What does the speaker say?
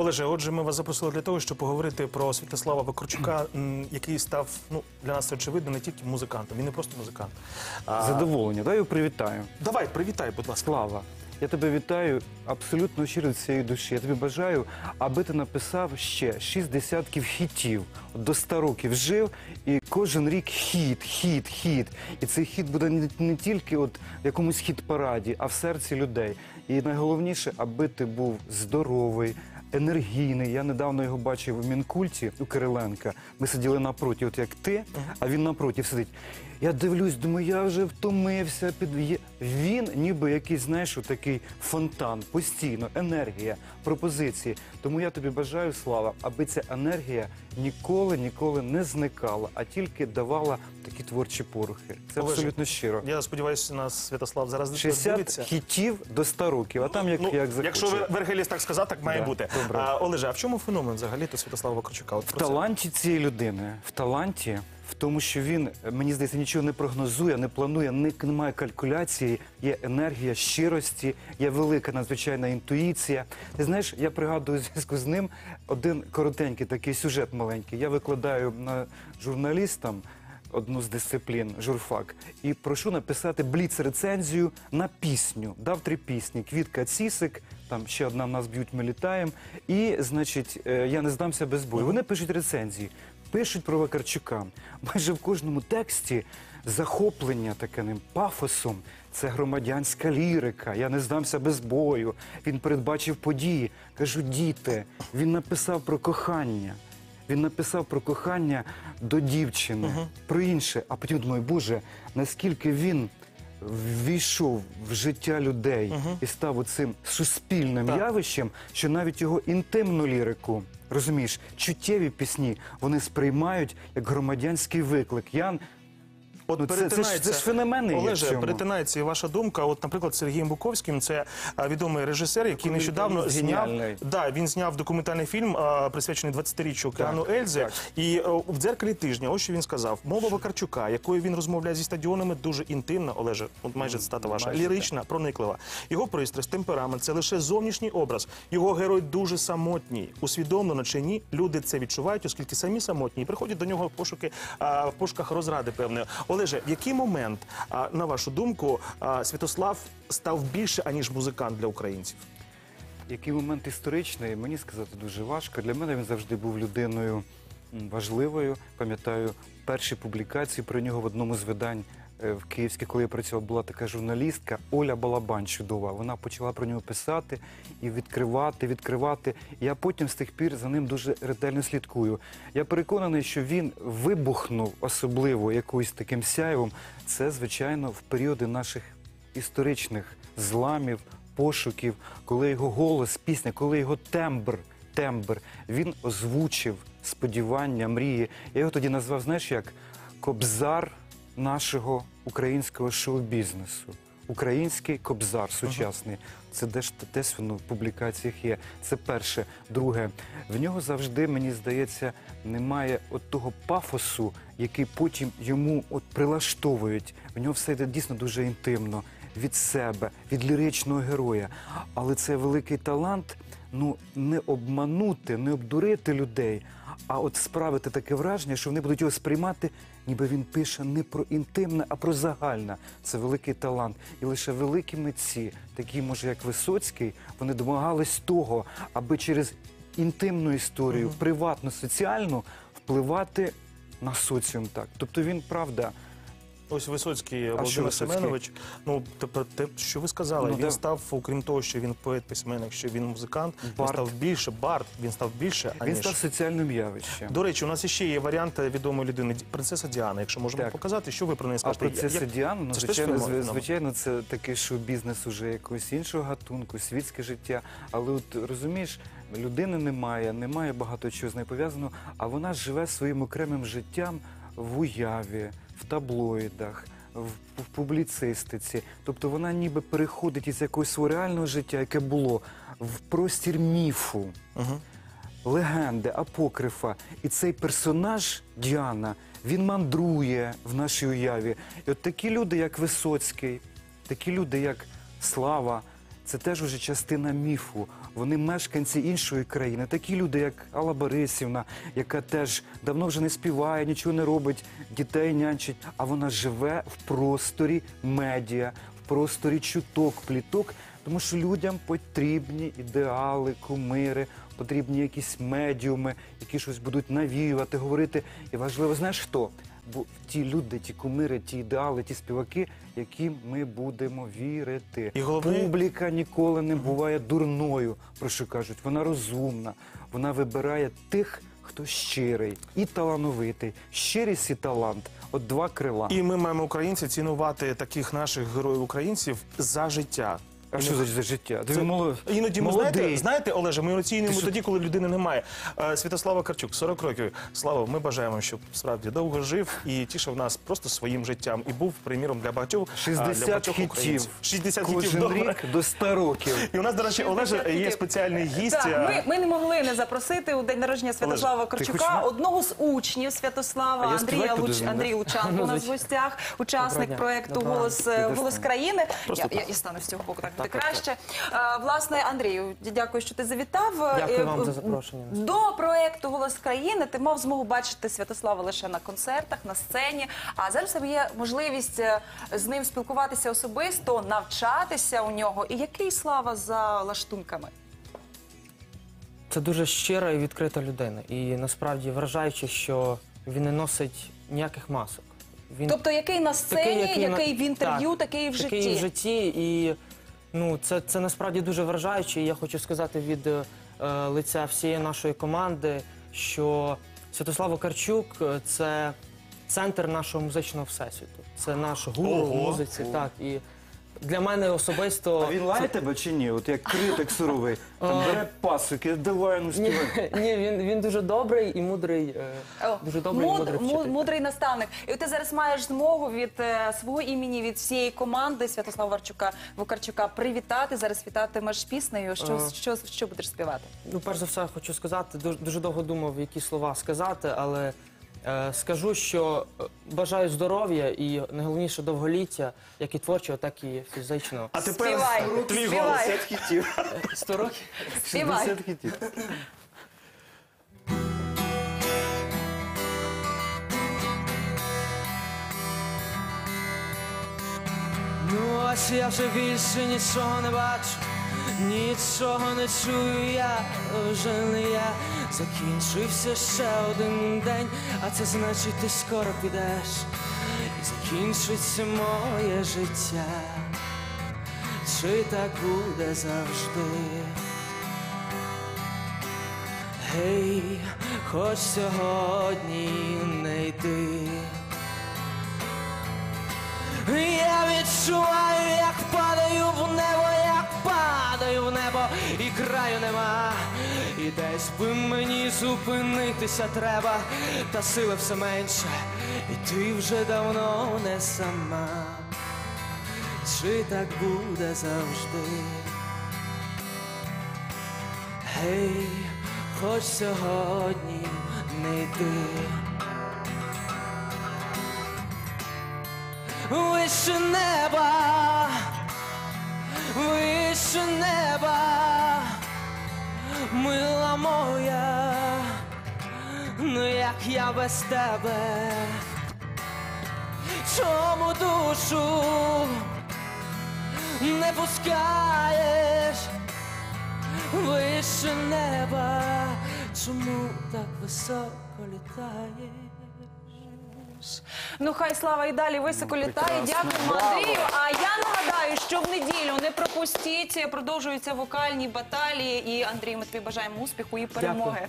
Олеже, отже, ми вас запросили для того, щоб поговорити про Святослава Вакарчука, який став ну для нас очевидно не тільки музикантом, він не просто музикант. А, Задоволення. Дай його привітаю. Давай, привітай, будь ласка. Слава. Я тебе вітаю абсолютно щиро від цієї душі. Я тобі бажаю, аби ти написав ще шість десятків хітів. До 100 років жив, і кожен рік хіт, хіт, хіт. І цей хіт буде не, не тільки от в якомусь хіт-параді, а в серці людей. І найголовніше, аби ти був здоровий. Енергійний, я недавно його бачив у Мінкульті у Кириленка. Ми сиділи напроти, от як ти, а він напроти сидить. Я дивлюсь, думаю, я вже втомився. Під він, ніби якийсь, знаєш, такий фонтан, постійно, енергія, пропозиції. Тому я тобі бажаю, слава, аби ця енергія ніколи, ніколи не зникала, а тільки давала такі творчі порухи. Це Олеже, абсолютно щиро. Я сподіваюся, нас Святослав зараз 60 дивиться. хітів до 100 років, а там як, Ну, як захоче. якщо ви Вергеліс так сказав, так має Да, бути. добре. А, Олеже, а в чому феномен взагалі то Святослава Вакарчука? От В таланті цієї людини, в таланті, в тому, що він, е, мені здається, нічого не прогнозує, не планує, не- немає калькуляції, є енергія щирості, є велика надзвичайна інтуїція. Ти знаєш, я пригадую у зв'язку з ним один коротенький такий сюжет маленький. Я викладаю на журналістам. Одну з дисциплін журфак і прошу написати бліц-рецензію на пісню. Дав три пісні: Квітка Цісик, там ще одна в нас б'ють, ми літаємо. І, значить, е, я не здамся без бою. Вони пишуть рецензії, пишуть про Вакарчука. Майже в кожному тексті захоплення таким пафосом. Це громадянська лірика. Я не здамся без бою. Він передбачив події. Кажу, діти, він написав про кохання. Він написав про кохання до дівчини, про інше. А потім думаю, боже, наскільки він ввійшов в життя людей і став оцим суспільним Так. явищем, що навіть його інтимну лірику, розумієш, чуттєві пісні вони сприймають як громадянський виклик. Я От Ну, це- це перетинається це ж феномени Олеже, перетинається і ваша думка. От, наприклад, Сергієм Буковським, це відомий режисер, який нещодавно зняв да, він зняв документальний фільм, присвячений 20-річчю океану Ельзи. І е, в дзеркалі тижня, ось що він сказав: мова Вакарчука, якою він розмовляє зі стадіонами, дуже інтимна. Олеже, от майже цитата ваша, лірична, прониклива. Його пристрасть, темперамент це лише зовнішній образ. Його герой дуже самотній. Усвідомлено чи ні, люди це відчувають, оскільки самі самотні і приходять до нього в пошуки в пошуках розради певної. Олеже, в який момент, на вашу думку, Святослав став більше аніж музикант для українців? Який момент історичний, мені сказати дуже важко. Для мене він завжди був людиною важливою. Пам'ятаю перші публікації про нього в одному з видань в Київській, коли я працював, була така журналістка Оля Балабан чудова. Вона почала про нього писати і відкривати, відкривати. Я потім з тих пір за ним дуже ретельно слідкую. Я переконаний, що він вибухнув особливо якоюсь таким сяйвом. Це, звичайно, в періоди наших історичних зламів, пошуків, коли його голос, пісня, коли його тембр, тембр, він озвучив сподівання, мрії. Я його тоді назвав, знаєш, як кобзар нашого українського шоу-бізнесу. Український кобзар сучасний. Це десь десь воно в публікаціях є. Це перше. Друге, в нього завжди, мені здається, немає от того пафосу, який потім йому от прилаштовують. В нього все йде дійсно дуже інтимно від себе, від ліричного героя. Але це великий талант ну не обманути, не обдурити людей, а от справити таке враження, що вони будуть його сприймати, ніби він пише не про інтимне, а про загальне. Це великий талант. І лише великі митці, такі, може, як Висоцький, вони домагались того, аби через інтимну історію, приватну, соціальну, впливати на соціум так. Тобто він, правда, Ось Висоцький Володимир Висоцький? Семенович. Ну тепер те, що ви сказали, Ну, він да. став, окрім того, що він поет письменник, що він музикант, він став більше бард, він став більше, він став соціальним явищем. До речі, у нас ще є варіант відомої людини, принцеса Діана. Якщо можемо Так. показати, що ви про неї А принцеса Як- Діана, ну, Це звичайно, звичайно, це такий шоу-бізнес уже якогось іншого гатунку, світське життя. Але от розумієш, людини немає, немає багато чого з нею пов'язаного, а вона живе своїм окремим життям в уяві, в таблоїдах. В, публіцистиці, тобто вона ніби переходить із якогось свого реального життя, яке було в простір міфу Мгм. легенди, апокрифа. І цей персонаж Діана він мандрує в нашій уяві. І от такі люди, як Висоцький, такі люди, як Слава, це теж уже частина міфу. Вони мешканці іншої країни, такі люди, як Алла Борисівна, яка теж давно вже не співає, нічого не робить, дітей нянчить, а вона живе в просторі медіа, в просторі чуток, пліток, тому що людям потрібні ідеали, кумири, потрібні якісь медіуми, які щось будуть навіювати, говорити. І важливо, знаєш хто? Бо ті люди, ті кумири, ті ідеали, ті співаки, яким ми будемо вірити. І головне- Публіка ніколи не буває дурною, про що кажуть. Вона розумна, вона вибирає тих, хто щирий і талановитий. Щирість і талант от два крила. І ми маємо українці цінувати таких наших героїв українців за життя. А що за, за життя? Ти Це- молод- Іноді ми молодий. знаєте, знаєте, Олеже, ми оцінюємо Ти тоді, коли людини немає. Е, Святослава Карчук, 40 років. Слава, ми бажаємо, щоб справді довго жив і тішив нас просто своїм життям. І був приміром для багатьох а, для 60 багатьох хітів. українців. 60 хітів Кожен добре. рік до 100 років. І у нас, до речі, Олеже, є спеціальний гість. Так, е, ми, ми не могли не запросити у день народження Святослава ти Корчука, хоч- одного з учнів Святослава, А я Андрія співати буду Луч, з ним, да? Андрій Лучанко у нас в гостях, учасник дня. проекту Доброго Голос, е, Голос країни. Я, я, я стану з цього боку, так Так, так, краще. Е, Власне, Андрію, дякую, що ти завітав. Дякую Е, вам за е, запрошення. До проекту Голос країни ти мав змогу бачити Святослава лише на концертах, на сцені. А зараз є можливість е, з ним спілкуватися особисто, навчатися у нього. І який слава за лаштунками? Це дуже щира і відкрита людина. І насправді вражаюче, що він не носить ніяких масок. Він Тобто, який на сцені, який, на- в інтерв'ю, Так, такий в житті. Такий в житті. І ну, це, це насправді дуже вражаюче. І я хочу сказати від е, лиця всієї нашої команди, що Святослав Карчук це центр нашого музичного всесвіту. Це наш гуру в Ого. музиці. Так, і для мене особисто. А він лає тебе чи ні? От як критик суровий, там бере пасики, давай ну Ні, співай. ні, він, він дуже добрий і мудрий. е, О, Дуже добрий і муд- мудрий му- вчитель. мудрий наставник. І ти зараз маєш змогу від е, свого імені, від всієї команди Святослава Варчука, Вокарчука привітати. Зараз вітатимеш піснею. Що, Ага. що, що будеш співати? Ну, перш за все, хочу сказати, дуже, дуже довго думав, які слова сказати, але е, скажу, що е, бажаю здоров'я і найголовніше довголіття, як і творчого, так і фізичного. А тепер Співай, твій співай. голос. 60 хітів. 100 років. Співай. 60 хітів. Ну, ось я вже більше нічого не бачу, нічого не чую, я вже не я. Закінчився ще один день, а це значить, ти скоро підеш. І закінчиться моє життя. Чи так буде завжди? Гей, хоч сьогодні не йди. Я відчуваю, краю нема. І десь би мені зупинитися треба, та сили все менше, і ти вже давно не сама. Чи так буде завжди? Гей, хоч сьогодні не йди. Вище неба, неба, ну як я без тебе, чому душу не пускаєш вище неба, чому так високо літаєш? Ну хай слава і далі високо літає. Дякуємо Андрію. А я нагадаю, що в неділю не пропустіть. Продовжуються вокальні баталії. І Андрію, ми тобі бажаємо успіху і перемоги.